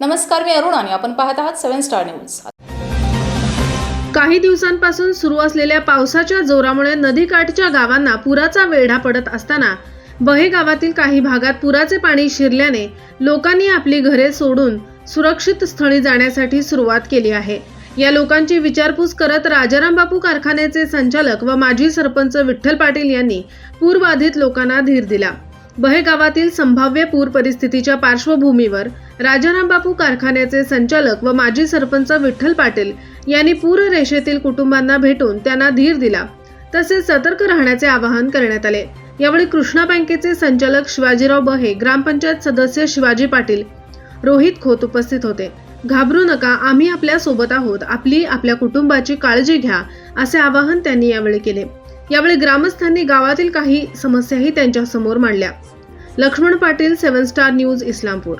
नमस्कार मी अरुण आणि आपण पाहत आहात सेव्हन स्टार न्यूज. काही दिवसांपासून सुरू असलेल्या पावसाच्या जोरामुळे नदीकाठच्या गावांना पुराचा वेढा पडत असताना बहे गावातील काही भागात पुराचे पाणी शिरल्याने लोकांनी आपली घरे सोडून सुरक्षित स्थळी जाण्यासाठी सुरुवात केली आहे. या लोकांची विचारपूस करत राजाराम बापू कारखान्याचे संचालक व माजी सरपंच विठ्ठल पाटील यांनी पूरबाधित लोकांना धीर दिला. बहे गावातील संभाव्य पूर परिस्थितीच्या पार्श्वभूमीवर राजाराम बापू कारखान्याचे संचालक व माजी सरपंच विठ्ठल पाटील यांनी पूर रेषेतील कुटुंबांना भेटून त्यांना धीर दिला. तसेच सतर्क राहण्याचे आवाहन करण्यात आले. यावेळी कृष्णा बँकेचे संचालक शिवाजीराव बहे ग्रामपंचायत सदस्य शिवाजी पाटील रोहित खोत उपस्थित होते. घाबरू नका आम्ही आपल्यासोबत आहोत. आपली आपल्या कुटुंबाची काळजी घ्या असे आवाहन त्यांनी यावेळी केले. यावेळी ग्रामस्थांनी गावातील काही समस्याही त्यांच्यासमोर मांडल्या. Laxman Patil seven star news Islampur.